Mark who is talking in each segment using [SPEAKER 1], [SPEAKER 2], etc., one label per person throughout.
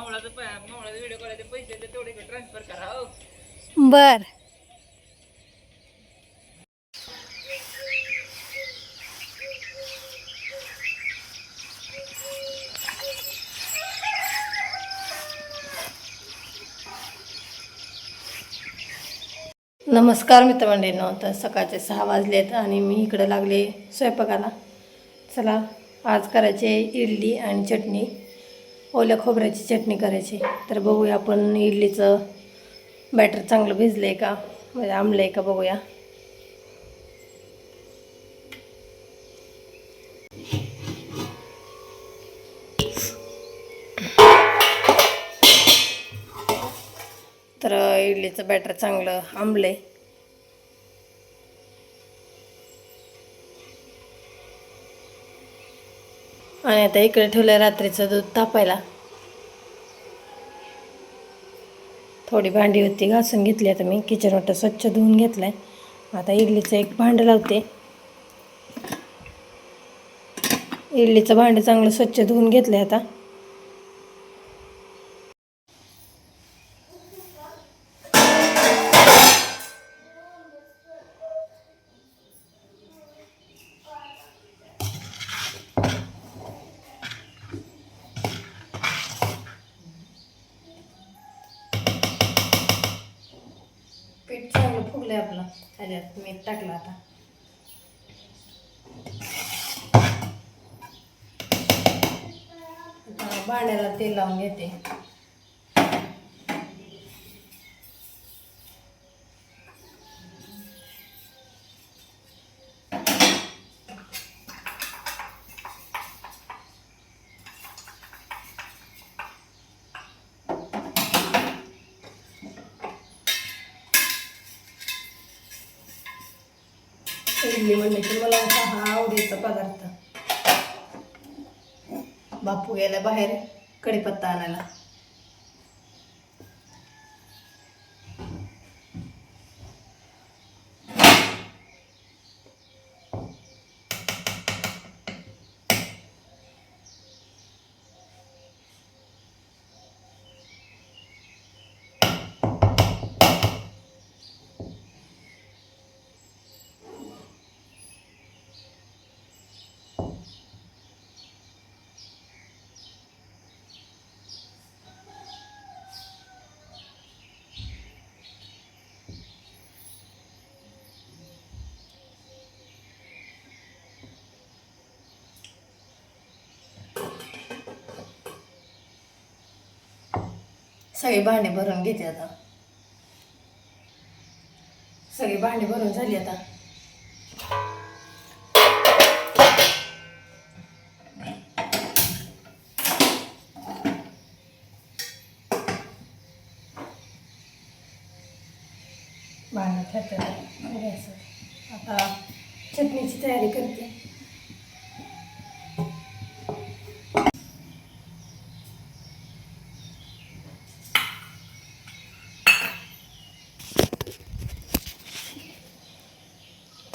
[SPEAKER 1] मावळाचं मावळाचं video कॉलचे पैसे तेवढे ट्रान्सफर करा हो.
[SPEAKER 2] बर. नमस्कार मित्रमंडळींनो तर सकाळचे सहा वाजलेत आणि मी इकडं लागले स्वयंपाकाला. चला आज करायचे इडली आणि चटणी. ओल्या खोबऱ्याची चटणी करायची. तर बघूया आपण इडलीचं बॅटर चांगलं भिजलं आहे का? म्हणजे आंबलं आहे का बघूया. तर इडलीचं बॅटर चांगलं आंबलं आहे आणि आता इकडे ठेवलं रात्रीचं दूध तापायला. थोडी भांडी होती घासून घेतली आता मी. किचन वाटतं स्वच्छ धुवून घेतलं आहे आता इडलीचं एक भांडं लावते. इडलीचं भांडं चांगलं स्वच्छ धुवून घेतलं आहे आता. आहे आपलं. ह्याच्यात मीठ टाकलं आता. आता भांड्याला तेल लावून घेते. इडली म्हणले की मला हा आवडीचा पदार्थ. बापू गेला बाहेर कढीपत्ता आणायला. सगळी भांडे भरून घेते आता. सगळी भांडे भरून झाली आता. भांडण ठेवते आता चटणीची तयारी करते.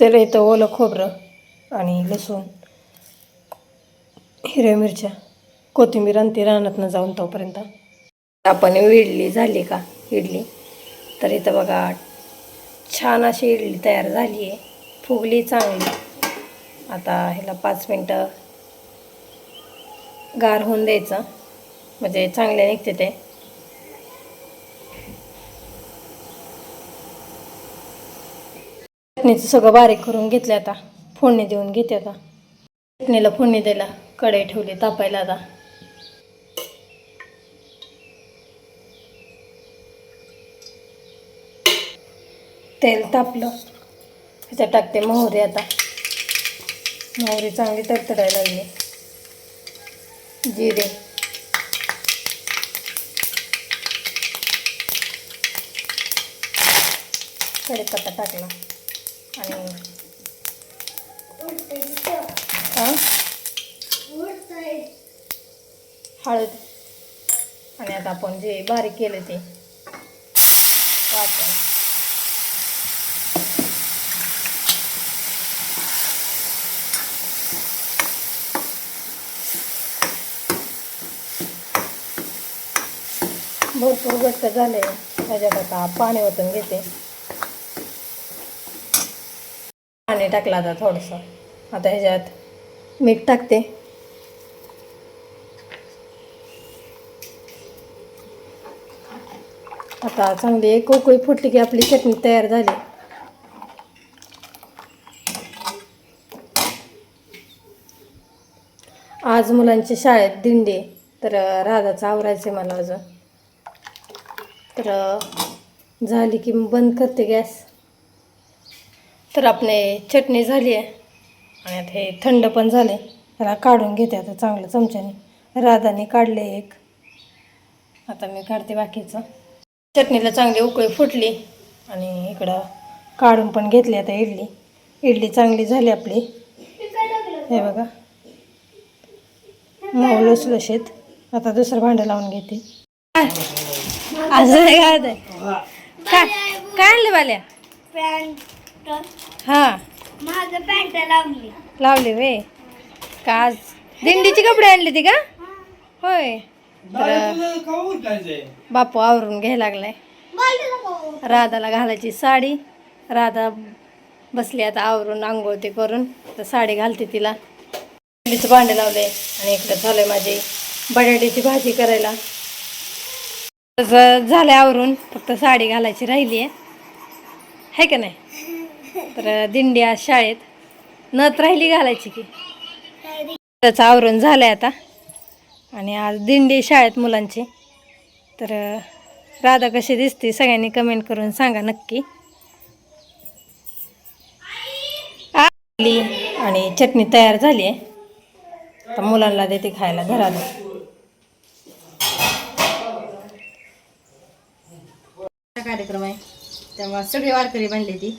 [SPEAKER 2] तर येतं ओलं खोबरं आणि लसूण हिरव्या मिरच्या कोथिंबीर आणि ती रानातनं जाऊन तोपर्यंत. आपण इडली झाली का? इडली. तर इथं बघा छान अशी इडली तयार झाली आहे. फुगली चांगली. आता ह्याला पाच मिनटं गार होऊन द्यायचं. म्हणजे चांगले निघते ते. चटणीचं सगळं बारीक करून घेतलं आता. फोडणी देऊन घेते आता. चटणीला फोडणी द्यायला कढई ठेवली तापायला आता. तेल तापलं. ह्याच्यात टाकते मोहरी आता. मोहरी चांगली तडतडायला लागली. जिरे. कढीपत्ता टाकला. आणि हा? हळद. आणि आता आपण जे बारीक केलं ते भरपूर घट्ट झाले. ह्याच्यात आता पाणी ओतून घेते. पाणी टाकलं आता थोडंसं. आता ह्याच्यात मीठ टाकते. आता चांगली एक कोकळी फुटली की आपली चटणी तयार झाली. आज मुलांची शाळेत दिंडी तर राधाचं आवरायचं आहे मला अजून. तर झाली की बंद करते गॅस. तर आपले चटणी झाली आहे. आणि आता हे थंड पण झाले. त्याला काढून घेते आता चांगलं चमच्याने. राधाने काढले एक. आता मी काढते बाकीचं. चटणीला चांगली उकळी फुटली. आणि इकडं काढून पण घेतली आता इडली. इडली चांगली झाली आपली. हे बघा. मऊ लुसलुशीत आता दुसरं भांडं लावून घेते. असं काय काय आणलं बाल्या?
[SPEAKER 3] पॅन्ट
[SPEAKER 2] हां.
[SPEAKER 3] माझं पॅन्ट लावली.
[SPEAKER 2] लावली वे. का आज? दिंडीची कपडे आणली ती का? होय. बापू आवरून घ्यायला लागलाय. राधाला घालायची साडी. राधा बसली आता आवरून आंघोळ ते करून. तर साडी घालते तिला. दिंडीचं भांडे लावले आणि इकडे झालंय माझी बटाट्याची भाजी करायला. तसं झालं आवरून. फक्त साडी घालायची राहिली आहे है का नाही? तर दिंडी आज शाळेत. नथ राहिली घालायची की. त्याचं झालं झालंय आता. आणि आज दिंडी शाळेत मुलांची. तर राधा कशी दिसते सगळ्यांनी कमेंट करून सांगा नक्की. आली आणि चटणी तयार झाली आहे. तर मुलांना देते खायला घराला. कार्यक्रम आहे. तेव्हा सगळी वारकरी बनली ती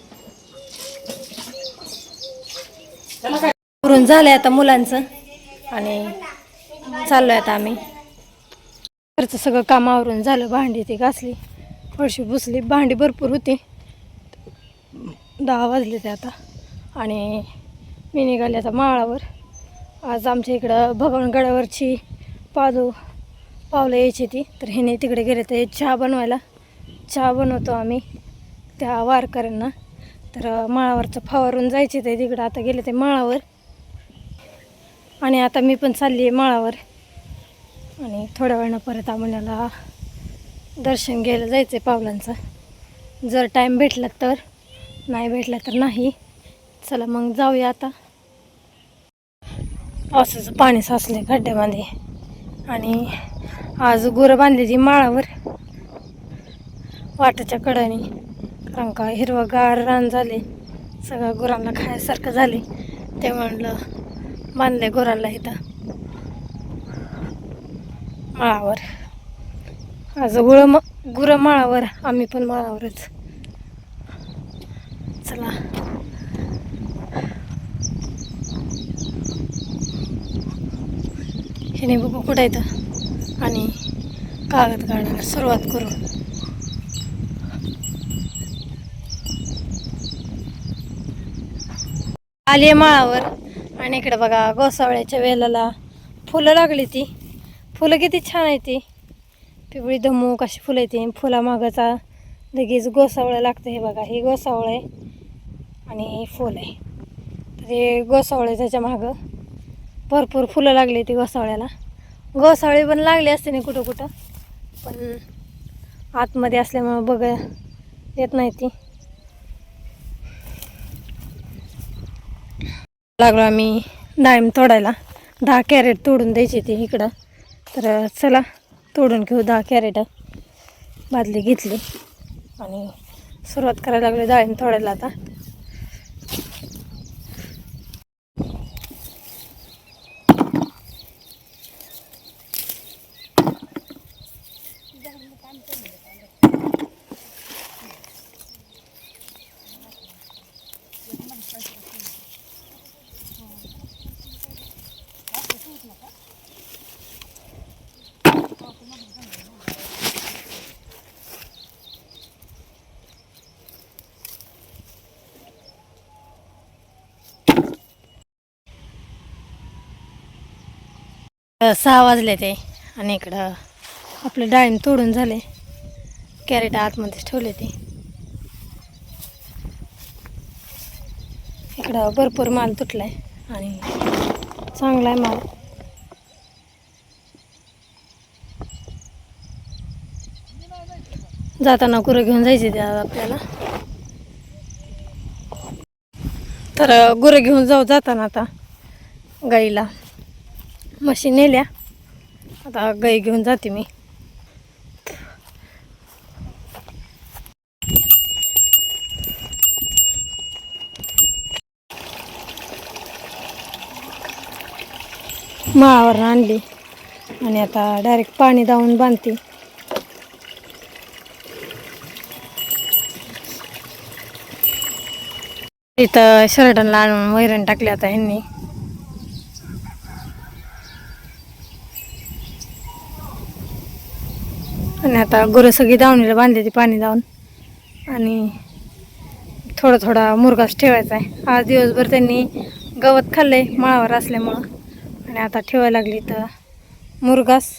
[SPEAKER 2] करून झालंय आता मुलांचं? आणि चाललोय आता आम्ही. घरचं सगळं काम आवरून झालं भांडी ती घासली फळशी पुसली भांडी भरपूर होती. दहा वाजले ते आता. आणि मी निघाले आता माळावर. आज आमच्या इकडं भगवानगडावरची पादू पावलं यायची ती. तर ह्याने तिकडे गेले तर चहा बनवायला. चहा बनवतो आम्ही त्या वारकऱ्यांना. तर माळावरचं फवारून जायचे ते तिकडं. आता गेले ते माळावर. आणि आता मी पण चालली आहे माळावर. आणि थोड्या वेळानं परत आम्हाला दर्शन घ्यायला जायचं आहे पावलांचं. जर टाईम भेटला तर नाही भेटला तर नाही. चला मग जाऊया आता. पावसाचं पाणी साचले खड्ड्यामध्ये. आणि आज गुरं बांधलेली माळावर. वाटाच्या कडाने. कारण का हिरवंगार रान झाले. सगळं गुरांना खायसारखं झाले. ते म्हणलं बांधले गुरांना इथं. माळावर. आज गुळ म गुरं माळावर आम्ही पण माळावरच. चला. हे बघू कुठं येतं आणि कागद काढायला सुरुवात करू. आली आहे माळावर. आणि इकडे बघा गोसावळ्याच्या वेलाला फुलं लागली ती. फुलं किती छान आहे ती. पिवळी धमूक अशी फुलं येते. फुलामागचा लगेच गोसावळं लागतं हे बघा. हे गोसावळं आहे आणि हे फुल आहे. तर हे गोसावळं आहे त्याच्या मागं. भरपूर फुलं लागली ती गोसावळ्याला. गोसावळे पण लागले असते ना कुठं कुठं पण आतमध्ये असल्यामुळं बघ येत नाही ती. लागलो आम्ही डाळिंब तोडायला. दहा कॅरेट तोडून द्यायची ती इकडं. तर चला तोडून घेऊ दहा कॅरेट. बादली घेतली आणि सुरुवात करायला लागली डाळिंब तोडायला आता. सहा वाजले ते आणि इकडं आपले डाळिंब तोडून झाले. कॅरेट आतमध्येच ठेवले ते. इकडं भरपूर माल तुटलाय आणि चांगला आहे माल. जाताना गुरं घेऊन जायचे ते आपल्याला. तर गुरं घेऊन जाऊ जाताना आता गाईला. म्हशी नेल्या. आता गाई घेऊन जाते मी. माळावर आणली आणि आता डायरेक्ट पाणी दावून बांधते. इथं शर्टनला आणून वैरण टाकले आता ह्यांनी. आणि आता गुरं सगळी दावणीला बांधली ती पाणी दावून आणि थोडा थोडा मुरगास ठेवायचा आहे आज दिवसभर त्यांनी गवत खाल्लंय माळावर असल्यामुळं. आणि आता ठेवायला लागली तर मुरगास.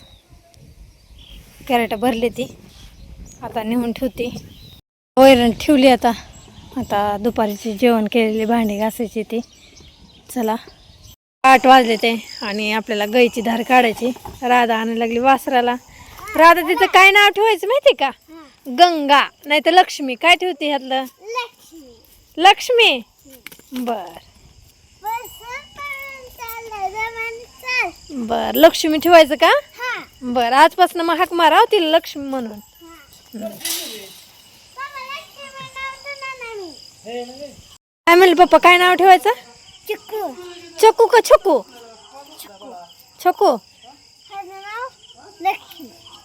[SPEAKER 2] कॅरेट भरली ती. आता नेऊन ठेवते. वैरण ठेवली आता. आता दुपारीची जेवण केलेली भांडी घासायची ती. चला. आठ वाजले ते आणि आपल्याला गाईची धार काढायची. राधा आणायला लागली वासराला. राधा तिचं काय नाव ठेवायचं माहिती का? गंगा नाही तर लक्ष्मी. काय ठेवते ह्यातलं?
[SPEAKER 3] लक्ष्मी.
[SPEAKER 2] लक्ष्मी? बर. बर. लक्ष्मी ठेवायचं का?
[SPEAKER 3] हा.
[SPEAKER 2] बर. आजपासून मग हाक मारा हो तिला लक्ष्मी म्हणून. काय म्हणले पप्पा? काय नाव ठेवायचं? चकू का छकू? छकू.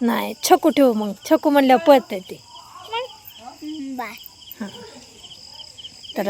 [SPEAKER 2] नाही छकू ठेवू मग. छकू म्हणल्यावर पळते ते.
[SPEAKER 3] बाय
[SPEAKER 2] तर